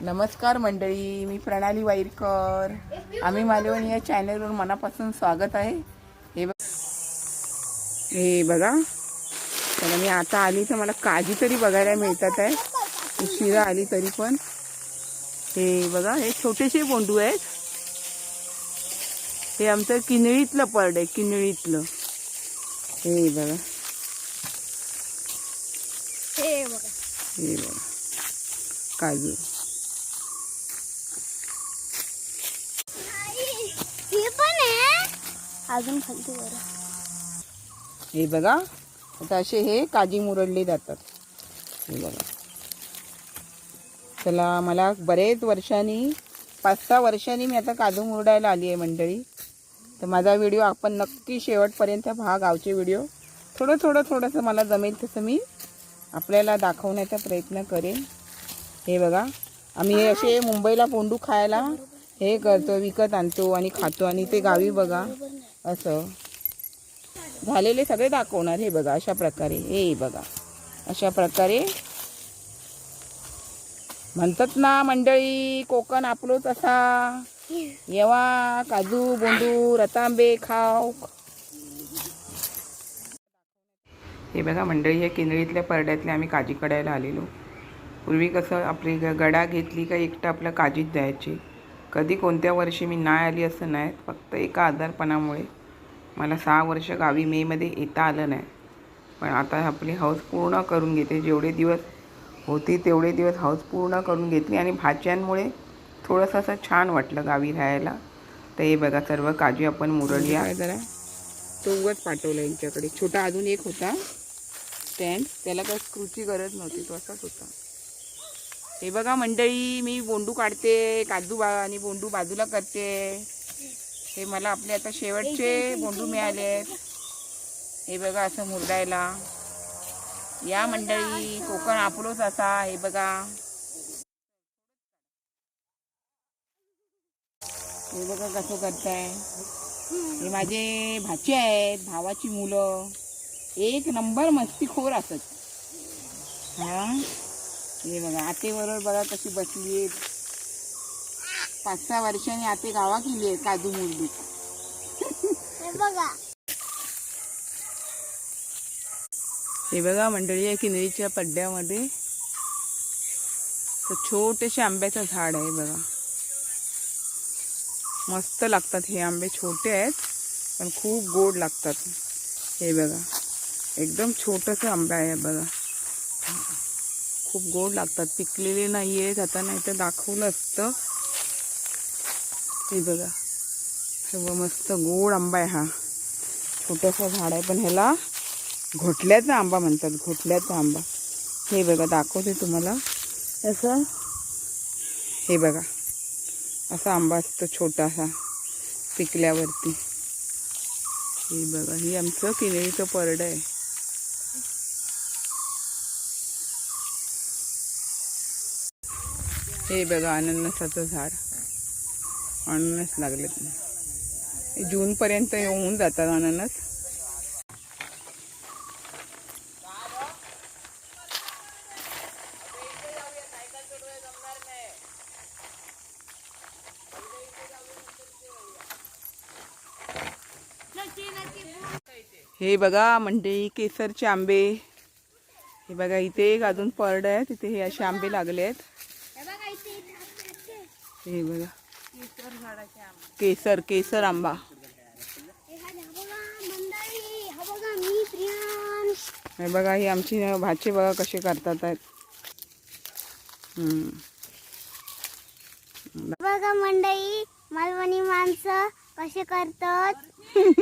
नमस्कार मंडळी मी प्रणाली वाईरकर. आम्ही मालवण या चॅनलवर मनापासून स्वागत आहे. हे बघ. हे बघा. तर मी आता आली तर मला काजी तरी बघायला मिळतात आहे. उशिरा आली तरी पण. हे बघा हे छोटेसे बोंडू आहेत. हे आमचं किनळीतलं पर्ड आहे किनळीतलं. हे बघा. हे बघा. हे बघा. काजू हे पण आहे अजून खालती वर. हे बघा आता असे हे काजी मुरडले जातात. हे बघा. चला मला बरेच वर्षांनी पाच सहा वर्षांनी मी आता काजू मुरडायला आली आहे मंडळी. तर माझा व्हिडिओ आपण नक्की शेवटपर्यंत पहा गावचे व्हिडिओ. थोडं थोडं थोडंसं मला जमेल तसं मी आपल्याला दाखवण्याचा प्रयत्न करेन. हे बघा आम्ही हे असे मुंबईला पोंडू खायला हे करतो विकत आणतो आणि खातो आणि ते गावी बघा. असं. झालेले सगळे दाखवणार हे बघा अशा प्रकारे. हे बघा. अशा प्रकारे. म्हणतात ना मंडळी कोकण आपलोच असा. येवा काजू बोंडू रतांबे खाव. हे बघा मंडळी हे केंद्रीतल्या परड्यातले आम्ही काजी कडायला आलेलो. पूर्वी कसं आपली गडा घेतली का एकटं आपलं काजीत द्यायची कधी कोणत्या वर्षी मी नाही आली असं नाही फक्त एका आजारपणामुळे मला सहा वर्ष गावी मेमध्ये येता आलं नाही. पण आता आपली हौस पूर्ण करून घेते. जेवढे दिवस होती तेवढे दिवस हौस पूर्ण करून घेतली आणि भाज्यांमुळे थोडंसं असं छान वाटलं गावी राहायला. तर हे बघा सर्व काजू आपण मुरडल्या जरा तो उगत पाठवला यांच्याकडे. छोटा अजून एक होता. स्टँड त्याला काय स्क्रूची गरज नव्हती. तो असाच होता. हे बघा मंडळी मी बोंडू काढते काजू बा आणि बोंडू बाजूला करते. हे मला आपले आता शेवटचे बोंडू मिळाले. हे बघा असं मुरडायला. या मंडळी कोकण आपलोच असा हे बघा. हे बघा कसं करताय. हे माझे भाचे आहेत भावाची मुलं. एक नंबर मस्तीखोर असत. हा? हे बघा आतेबरोबर बघा कशी बसली आहेत पाच सहा वर्षांनी आते गावा केली आहे काजू मुरली. हे बघा. हे बघा मंडळी आहे किनरीच्या पड्ड्यामध्ये छोटेसे आंब्याचं झाड आहे बघा. मस्त लागतात हे आंबे छोटे आहेत पण खूप गोड लागतात. हे बघा एकदम छोटंसं आंबे आहे बघा. खूप गोड लागतात. पिकलेले नाही आहेत आता नाही तर दाखवलं असतं. हे बघा. सर्व मस्त गोड आंबा आहे हा. छोटासा झाड आहे पण ह्याला घोटल्याचा आंबा म्हणतात. घोटल्याचा आंबा. हे बघा दाखवते तुम्हाला. असं. हे बघा. असा आंबा असतो छोटासा पिकल्यावरती. हे बघा ही आमचं किनेरीचं परडं आहे. हे बघा अननसाचं झाड. अननस लागलेत. जूनपर्यंत येऊन जातात अननस. हे बघा म्हणजे केसरचे आंबे. हे बघा इथे एक अजून परड आहे तिथे हे असे आंबे लागले आहेत हे बघा. केसर केसर आंबा. हे बघा, हा आमची भाचे बघा कसे करतात आहेत. बघा मंडळी मालवणी माणसं कसे करतात.